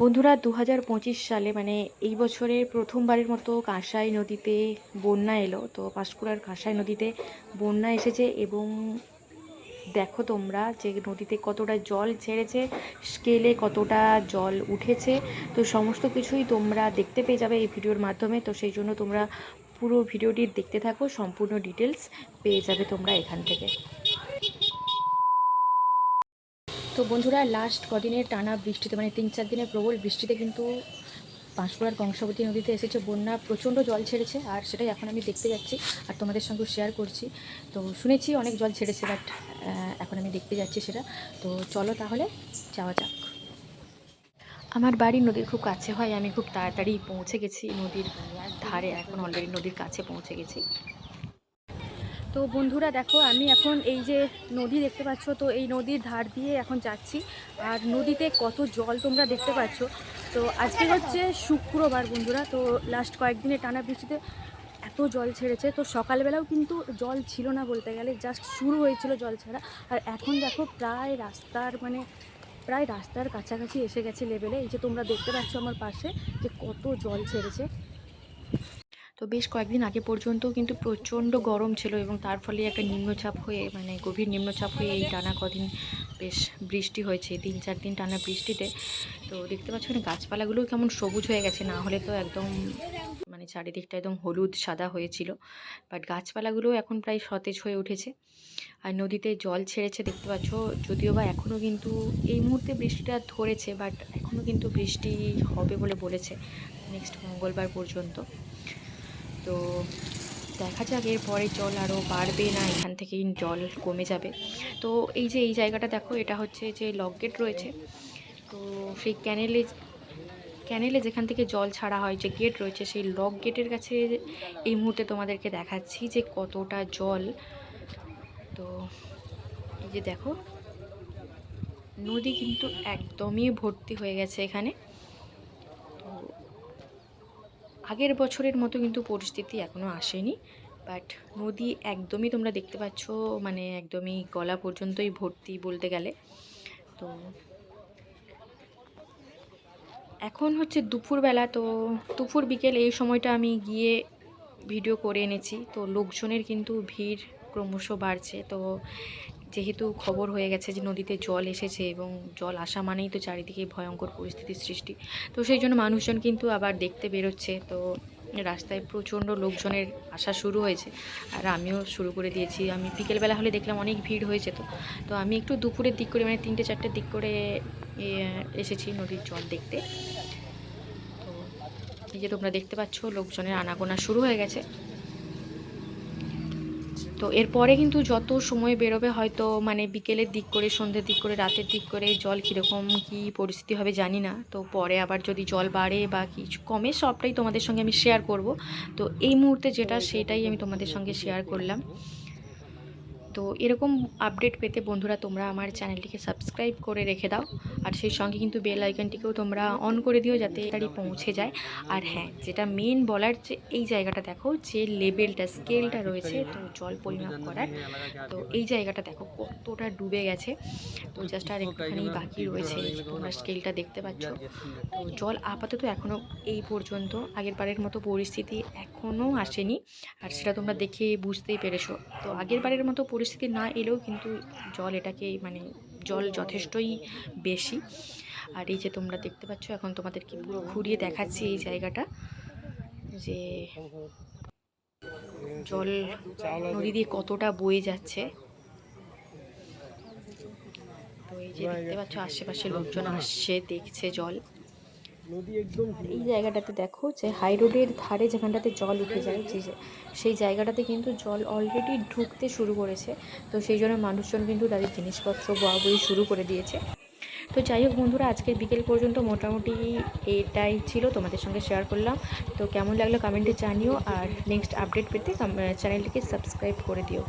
বন্ধুরা দু হাজার পঁচিশ সালে মানে এই বছরের প্রথমবারের মতো কাঁসাই নদীতে বন্যা এলো। তো পাঁশকুড়ার কাঁসাই নদীতে বন্যা এসেছে এবং দেখো তোমরা যে নদীতে কতটা জল ছেড়েছে স্কেলে কতটা জল উঠেছে। তো সমস্ত কিছুই তোমরা দেখতে পেয়ে যাবে এই ভিডিওর মাধ্যমে। তো সেই জন্য তোমরা পুরো ভিডিওটি দেখতে থাকো, সম্পূর্ণ ডিটেলস পেয়ে যাবে তোমরা এখান থেকে। তো বন্ধুরা লাস্ট কদিনের টানা বৃষ্টিতে মানে তিন চার দিনের প্রবল বৃষ্টিতে কিন্তু পাঁশকুড়ার কংসাবতী নদীতে এসেছে বন্যা, প্রচণ্ড জল ছেড়েছে, আর সেটাই এখন আমি দেখতে যাচ্ছি আর তোমাদের সঙ্গে শেয়ার করছি। তো শুনেছি অনেক জল ছেড়েছে বাট এখন আমি দেখতে যাচ্ছি সেটা। তো চলো তাহলে, যাওয়া যাক। আমার বাড়ি নদীর খুব কাছে হয়, আমি খুব তাড়াতাড়ি পৌঁছে গেছি নদীর ধারে, এখন অলরেডি নদীর কাছে পৌঁছে গেছি। তো বন্ধুরা দেখো, আমি এখন এই যে নদী দেখতে পাচ্ছ, তো এই নদীর ধার দিয়ে এখন যাচ্ছি। আর নদীতে কত জল তোমরা দেখতে পাচ্ছ। তো আজকে হচ্ছে শুক্রবার বন্ধুরা, তো লাস্ট কয়েকদিনে টানা বৃষ্টিতে এত জল ছেড়েছে। তো সকালবেলাও কিন্তু জল ছিল না বলতে গেলে জাস্ট শুরু হয়েছিল জল ছাড়া। আর এখন দেখো, প্রায় রাস্তার মানে প্রায় রাস্তার কাছাকাছি এসে গেছে লেভেলে এই যে তোমরা দেখতে পাচ্ছ আমার পাশে যে কত জল ছেড়েছে। তো বেশ কয়েকদিন আগে পর্যন্ত কিন্তু প্রচণ্ড গরম ছিল এবং তার ফলে একটা নিম্নচাপ হয়ে মানে গভীর নিম্নচাপ হয়ে এই টানা কদিন বেশ বৃষ্টি হয়েছে, তিন চার দিন টানা বৃষ্টিতে। তো দেখতে পাচ্ছ না গাছপালাগুলোও কেমন সবুজ হয়ে গেছে, না হলে তো একদম মানে চারিদিকটা একদম হলুদ সাদা হয়েছিল। বাট গাছপালাগুলোও এখন প্রায় সতেজ হয়ে উঠেছে। আর নদীতে জল ছেড়েছে দেখতে পাচ্ছ, যদিও বা এখনও কিন্তু এই মুহূর্তে বৃষ্টিটা ধরেছে, বাট এখনও কিন্তু বৃষ্টি হবে বলে বলেছে নেক্সট মঙ্গলবার পর্যন্ত। তো দেখা যাক, এরপরে জল আরও বাড়বে না, এখান থেকেই জল কমে যাবে। তো এই যে, এই জায়গাটা দেখো, এটা হচ্ছে যে লক গেট রয়েছে। তো সেই ক্যানেলে ক্যানেলে যেখান থেকে জল ছাড়া হয়, যে গেট রয়েছে, সেই লক গেটের কাছে এই মুহূর্তে তোমাদেরকে দেখাচ্ছি যে কতটা জল। তো এই যে দেখো, নদী কিন্তু একদমই ভর্তি হয়ে গেছে এখানে তো আগের বছরের মতো কিন্তু পরিস্থিতি এখনও আসেনি বাট নদী একদমই তোমরা দেখতে পাচ্ছ মানে একদমই গলা পর্যন্তই ভর্তি বলতে গেলে। তো এখন হচ্ছে দুপুরবেলা, তো দুপুর বিকেল এই সময়টা আমি গিয়ে ভিডিও করে এনেছি, তো লোকজনের কিন্তু ভিড় ক্রমশ বাড়ছে, তো যেহেতু খবর হয়ে গেছে যে নদীতে জল এসেছে এবং জল আসা মানেই তো চারিদিকে ভয়ঙ্কর পরিস্থিতির সৃষ্টি। তো সেই জন্য মানুষজন কিন্তু আবার দেখতে বেরোচ্ছে। তো রাস্তায় প্রচণ্ড লোকজনের আসা শুরু হয়েছে। আর আমিও শুরু করে দিয়েছি। আমি বিকেলবেলা হলে দেখলাম অনেক ভিড় হয়ে যেত তো আমি একটু দুপুরের দিক করে মানে তিনটে চারটের দিক করে এসেছি নদীর জল দেখতে। তো এই যে তোমরা দেখতে পাচ্ছ, লোকজনের আনাগোনা শুরু হয়ে গেছে। তো এরপরে কিন্তু যত সময় বেরোবে হয়তো মানে বিকেলের দিক করে, সন্ধ্যের দিক করে, রাতের দিক করে জল কীরকম কি পরিস্থিতি হবে জানি না। তো পরে আবার যদি জল বাড়ে বা কিছু কমে সবটাই তোমাদের সঙ্গে আমি শেয়ার করব। তো এই মুহূর্তে যেটা সেটাই আমি তোমাদের সঙ্গে শেয়ার করলাম। তো এরকম আপডেট পেতে বন্ধুরা তোমরা আমার চ্যানেলটিকে সাবস্ক্রাইব করে রেখে দাও। আর সেই সঙ্গে কিন্তু বেল আইকনটিকেও তোমরা অন করে দিও যাতে তাড়াতাড়ি পৌঁছে যায়। আর হ্যাঁ যেটা মেন বলার যে এই জায়গাটা দেখো, যে লেভেলটা স্কেলটা রয়েছে, তো জল পরিমাপ করার। তো এই জায়গাটা দেখো কতটা ডুবে গেছে। তো জাস্ট আর একটুখানি বাকি রয়েছে, তোমরা স্কেলটা দেখতে পাচ্ছ। তো জল আপাতত এখনও এই পর্যন্ত, আগের বারের মতো পরিস্থিতি এখনও আসেনি। আর সেটা তোমরা দেখে বুঝতেই পেরেছ। তো আগের বারের মতো পরিস্থিতি না এলেও কিন্তু জল এটাকে মানে জল যথেষ্টই বেশি। আর এই যে তোমরা দেখতে পাচ্ছ, এখন তোমাদেরকে পুরো ঘুরিয়ে দেখাচ্ছি এই জায়গাটা যে জল নদী দিয়ে কতটা বয়ে যাচ্ছে। তো এই যে দেখতে পাচ্ছ আশেপাশে লোকজন আসছে, দেখছে জল। আর এই জায়গাটাতে দেখো যে হাই রোডের ধারে যেখানটাতে জল উঠে যায় যে যে- সেই জায়গাটাতে কিন্তু জল অলরেডি ঢুকতে শুরু করেছে। তো সেই জন্য মানুষজন কিন্তু তাদের জিনিসপত্র বই শুরু করে দিয়েছে। তো যাই হোক বন্ধুরা আজকের বিকেল পর্যন্ত মোটামুটি এটাই ছিল। তোমাদের সঙ্গে শেয়ার করলাম। তো কেমন লাগল কমেন্টে জানিও। আর নেক্সট আপডেট পেতে চ্যানেলটিকে সাবস্ক্রাইব করে দিও।